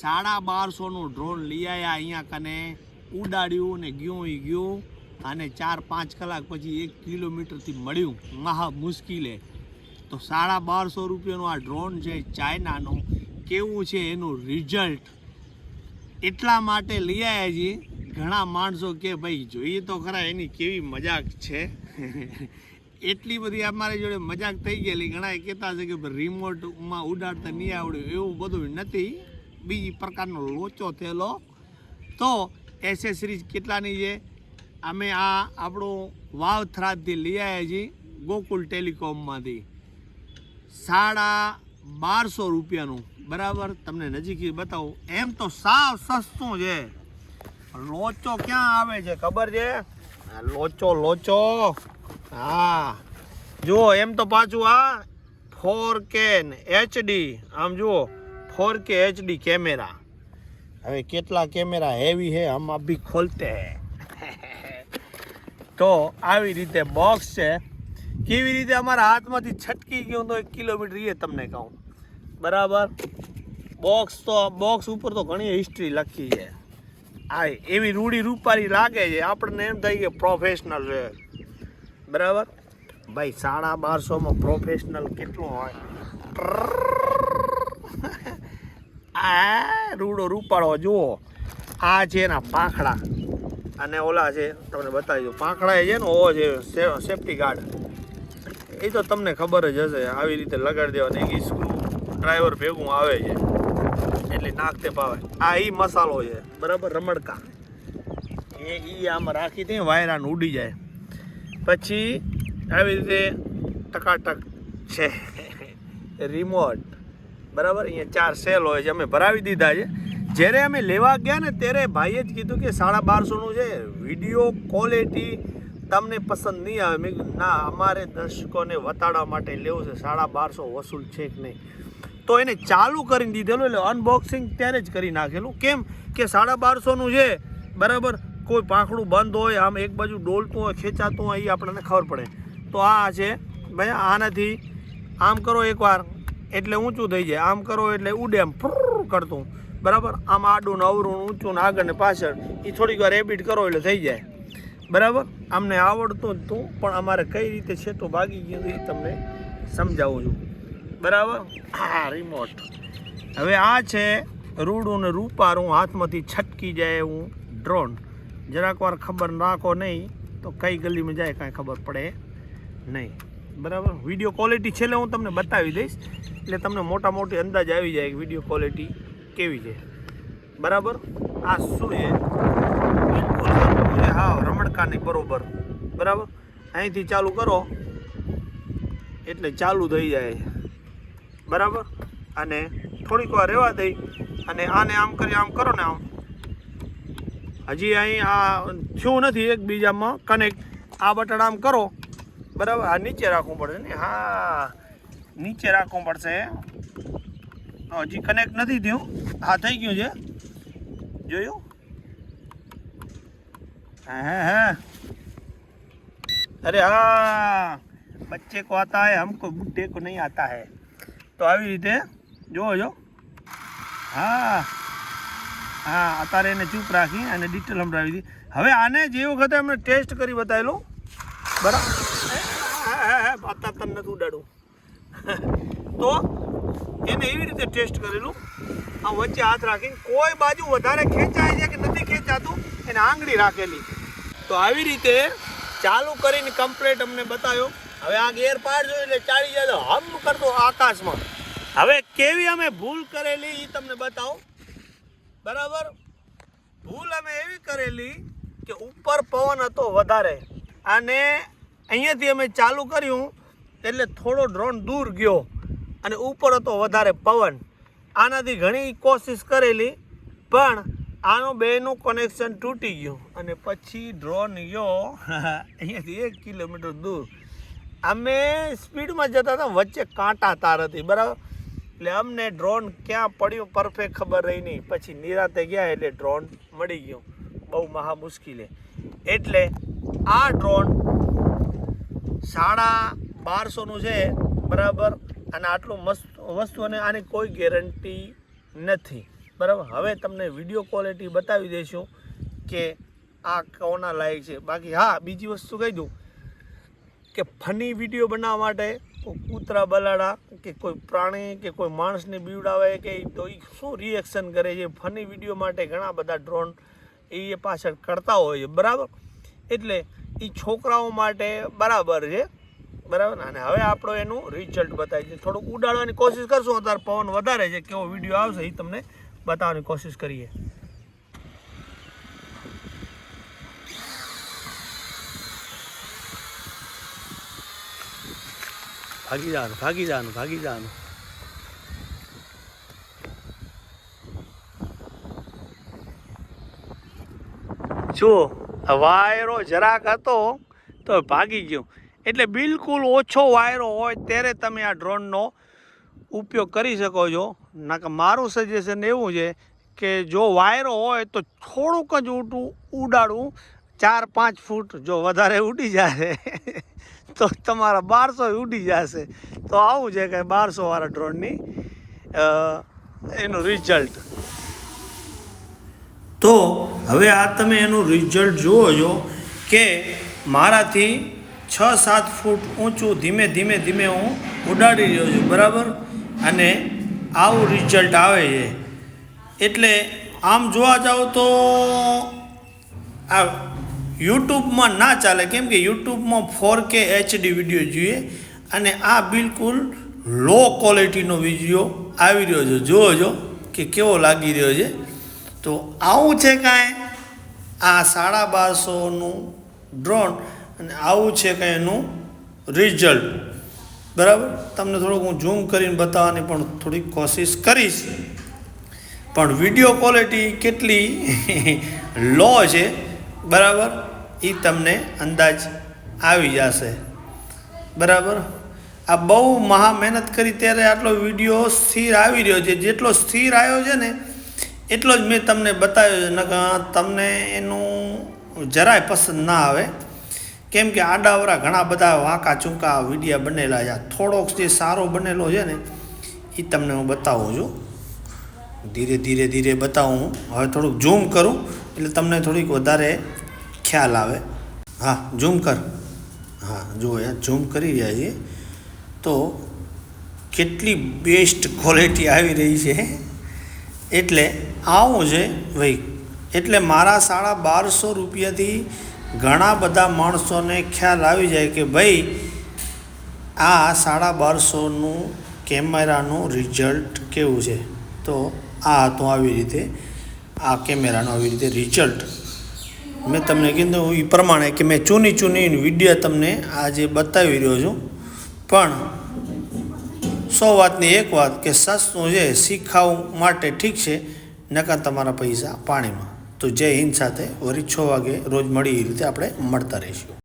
સાડા બારસોનું ડ્રોન લઈ આવ્યા અહીંયા કને, ઉડાડ્યું ને ગયું એ ગયું અને ચાર પાંચ કલાક પછી એક કિલોમીટરથી મળ્યું. મહા મુશ્કેલે. તો સાડા બારસો રૂપિયાનું આ ડ્રોન છે ચાઇનાનું. કેવું છે એનું રિઝલ્ટ એટલા માટે લઈ આવ્યા છીએ ઘણા માણસો કે ભાઈ જોઈએ તો ખરા એની કેવી મજાક છે. એટલી બધી અમારી જોડે મજાક થઈ ગયેલી. ઘણા કહેતા છે કે રિમોટમાં ઉડાડતા નહીં આવડ્યું એવું બધું નથી. બીજી પ્રકારનો લોચો થયેલો તો એસેસરીઝ કેટલાની છે? અમે આ આપણું વાવ થરાદથી લઈ આવ્યા છીએ ગોકુલ ટેલિકોમમાંથી. સાડા બારસો રૂપિયાનું. બરાબર? તમને નજીકથી બતાવું. એમ તો સાવ સસ્તું છે. લોચો ક્યાં આવે છે? ખબર છે? લોચો લોચો. હા. જુઓ, એમ તો પાછું આ ફોર કેન એચડી આમ જુઓ. ફોર કે એચડી કેમેરા. હવે કેટલા કેમેરા હેવી હે હમ અભી ખોલતે તો આવી રીતે બોક્સ છે. કેવી રીતે અમારા હાથમાંથી છટકી ગયું તો એક કિલોમીટર એ તમને કહું. બરાબર? બોક્સ તો બોક્સ ઉપર તો ઘણી હિસ્ટ્રી લખી છે. આ એવી રૂડી રૂપારી લાગે છે. આપણને એમ થાય કે પ્રોફેશનલ છે. બરાબર? ભાઈ, સાડા બારસોમાં પ્રોફેશનલ કેટલું હોય? આ રૂડો રૂપાળો જુઓ. આ છે એના પાંખડા. અને ઓલા છે, તમને બતાવી દઉં. પાંખડા એ છે ને ઓ છે સેફ્ટી ગાર્ડ એ તો તમને ખબર જ હશે, આવી રીતે લગાડી દેવાની. એક સ્ક્રૂ ડ્રાઈવર ભેગું આવે છે, એટલે નાખતે પાવે આ એ મસાલો છે, બરાબર, રમડકા. એ એ આમાં રાખી દે, વાયરાને ઉડી જાય. પછી આવી રીતે ટકાટક છે. રિમોટ બરાબર? અહીંયા ચાર સેલ હોય છે, અમે ભરાવી દીધા છે. જ્યારે અમે લેવા ગયા ને, ત્યારે ભાઈએ જ કીધું કે સાડા બારસોનું છે વીડિયો ક્વોલિટી તમને પસંદ નહીં આવે. મેં કીધું, ના, અમારે દર્શકોને વતાડવા માટે લેવું છે, સાડા બારસો વસૂલ છે કે નહીં? તો એને ચાલુ કરીને દીધેલું, એટલે અનબોક્સિંગ ત્યારે જ કરી નાખેલું. કેમ કે સાડા બારસોનું છે, બરાબર? કોઈ પાંખડું બંધ હોય, આમ એક બાજુ ડોલતું હોય, ખેંચાતું હોય, એ આપણને ખબર પડે. તો આ છે, ભાઈ, આનાથી આમ કરો એકવાર. એટલે ઊંચું થઈ જાય. આમ કરો એટલે ઉડે એમ કરતું. બરાબર? આમ આડું ને અવરું ઊંચું ને આગળ ને પાછળ. એ થોડીક વાર એબિટ કરો એટલે થઈ જાય. બરાબર? અમને આવડતું જ તું, પણ અમારે કઈ રીતે છે તો ભાગી ગયું એ તમને સમજાવું છું. બરાબર? હા રિમોટ હવે આ છે રૂડું ને રૂપારું. હાથમાંથી છટકી જાય એવું ડ્રોન જરાક વાર ખબર રાખો નહીં, તો કઈ ગલીમાં જાય કાંઈ ખબર પડે નહીં. બરાબર? વીડિયો ક્વોલિટી છેલ્લે હું તમને બતાવી દઈશ. એટલે તમને મોટા મોટી અંદાજ આવી જાય કે વીડિયો ક્વોલિટી કેવી છે. બરાબર? આ શું છે? બિલકુલ હા રમણકાની બરોબર. બરાબર? અહીંથી ચાલુ કરો. એટલે ચાલુ થઈ જાય. બરાબર? અને થોડીક વાર રહેવા દઈ. અને આને આમ કરી, આમ કરો ને આમ. હજી અહીં આ થયું નથી એકબીજામાં કનેક્ટ આ બટન આમ કરો. બરાબર હા નીચે રાખવું પડશે ને? હા. નીચે રાખવું પડશે. હજી કનેક્ટ નથી થયું. હા, થઈ ગયું છે. જોયું? હા હા અરે હા. બચ્ચે કો આતા હે, હમકો બુઢે કો નહીં આતા હે. તો આવી રીતે જોવો જો હા. હા, અત્યારે એને ચૂપ રાખી અને ડિટેલ સંભળાવી દીધી. હવે આને જે વખતે અમને ટેસ્ટ કરી બતાવેલું, બરાબર? અત્યારે તને નથી ઉડાડું. તો એને એવી રીતે ટેસ્ટ કરેલું. આ વચ્ચે હાથ રાખીને કોઈ બાજુ વધારે ખેંચાય છે કે નથી ખેંચાતું, એને આંગળી રાખેલી. તો આવી રીતે ચાલુ કરીને કમ્પ્લેટ અમને બતાવ્યો હવે આ ગેર પાડ જોઈ એટલે ચાલી જાય હમ કરતો આકાશમાં. હવે કેવી અમે ભૂલ કરેલી એ તમને બતાવો. બરાબર? ભૂલ અમે એવી કરેલી કે ઉપર પવન હતો વધારે. અને અહીંયાથી અમે ચાલુ કર્યું એટલે થોડો ડ્રોન દૂર ગયો અને ઉપર હતો વધારે પવન. આનાથી ઘણી કોશિશ કરેલી, પણ આનું બેનું કનેક્શન તૂટી ગયું અને પછી ડ્રોન ગયો. અહીંયાથી એક કિલોમીટર દૂર. અમે સ્પીડમાં જતા હતા, વચ્ચે કાંટા તાર હતી, બરાબર? એટલે અમને ડ્રોન ક્યાં પડ્યું પરફેક્ટ ખબર રહી નહીં. પછી નિરાતે ગયા એટલે ડ્રોન મળી ગયું. બહુ મહા મુશ્કેલે એટલે આ ડ્રોન સાડા બારસોનું છે, બરાબર? અને આટલું મસ્ત વસ્તુ અને આની કોઈ ગેરંટી નથી. બરાબર? હવે તમને વીડિયો ક્વોલિટી બતાવી દઈશું કે આ કોના લાયક છે. બાકી હા, બીજી વસ્તુ કહી દઉં કે ફની વીડિયો બનાવવા માટે કોઈ કૂતરા બલાડા કે કોઈ પ્રાણી કે કોઈ માણસને બીવડાવે કે તો એ શું રિએક્શન કરે છે? ફની વીડિયો માટે ઘણા બધા ડ્રોન એ પાછળ કરતા હોય છે. બરાબર? એટલે એ છોકરાઓ માટે બરાબર છે. બરાબર? અને હવે આપણો એનું રિઝલ્ટ બતાવી છે. થોડુંક ઉડાડવાની કોશિશ કરશું. અત્યારે પવન વધારે છે. કેવો વીડિયો આવશે એ તમને બતાવવાની કોશિશ કરીએ. ભાગી જવાનું ભાગી જવાનું ભાગી જવાનું જુઓ. વાયરો જરાક હતો તો ભાગી ગયો. એટલે બિલકુલ ઓછો વાયરો હોય ત્યારે તમે આ ડ્રોનનો ઉપયોગ કરી શકો છો. નાકે મારું સજેશન એવું છે કે જો વાયરો હોય તો થોડુંક જ ઉડું ઉડાડવું, ચાર પાંચ ફૂટ જો વધારે ઉડી જશે, તો તમારા બારસો ઉડી જશે. તો આવું છે કે બારસોવાળા ડ્રોનની એનું રિઝલ્ટ તો હવે આ તમે એનું રિઝલ્ટ જુઓ છો કે મારાથી છ સાત ફૂટ ઊંચું ધીમે ધીમે ધીમે હું ઉડાડી રહ્યો છું, બરાબર? અને આવું રિઝલ્ટ આવે છે. એટલે આમ જોવા જાઓ તો આ યુટ્યુબમાં ના ચાલે, કેમ કે યુટ્યુબમાં ફોર કે એચડી વીડિયો જોઈએ અને આ બિલકુલ લો ક્વોલિટીનો વીડિયો આવી રહ્યો છે. જુઓ છો કે કેવો લાગી રહ્યો છે. તો આવું છે કાંઈ? આ સાડા બારસોનું ડ્રોન અને આવું છે કાંઈ એનું રિઝલ્ટ બરાબર? તમને થોડુંક હું ઝૂમ કરીને બતાવવાની પણ થોડીક કોશિશ કરીશ. પણ વીડિયો ક્વોલિટી કેટલી લો છે, બરાબર? એ તમને અંદાજ આવી જશે. બરાબર? આ બહુ મહા મહેનત કરી ત્યારે આટલો વીડિયો સ્થિર આવી રહ્યો છે. જેટલો સ્થિર આવ્યો છે ને એટલો જ મેં તમને બતાવ્યો છે, નકર તમને એનું જરાય પસંદ ના આવે. કેમ કે આડાવરા ઘણા બધા વાંકા ચૂંકા વિડીયા બનેલા છે. થોડોક જે સારો બનેલો છે ને એ તમને હું બતાવું છું. ધીરે ધીરે ધીરે બતાવું હવે થોડુંક ઝૂમ કરું, એટલે તમને થોડીક વધારે ખ્યાલ આવે. હા ઝૂમ કર. હા જુઓ યાર ઝૂમ કરી રહ્યા છીએ. તો કેટલી બેસ્ટ ક્વોલિટી આવી રહી છે એટલે આવું છે ભાઈ એટલે મારા સાડા બારસો રૂપિયાથી ઘણા બધા માણસોને ખ્યાલ આવી જાય કે ભાઈ, આ સાડા બારસોનું કેમેરાનું રિઝલ્ટ કેવું છે? તો આ હતું આવી રીતે, આ કેમેરાનું આવી રીતે રિઝલ્ટ મેં તમને કીધું એ પ્રમાણે કે મેં ચૂની ચૂની વીડિયો તમને આજે બતાવી રહ્યો છું. પણ સો વાતની એક વાત કે સસનું છે શીખાવું માટે ઠીક છે નકા તમારા પૈસા પાણીમાં. તો જય હિન્દ સાથે વરી છ વાગે રોજ મળી એ રીતે આપણે મળતા રહીશું.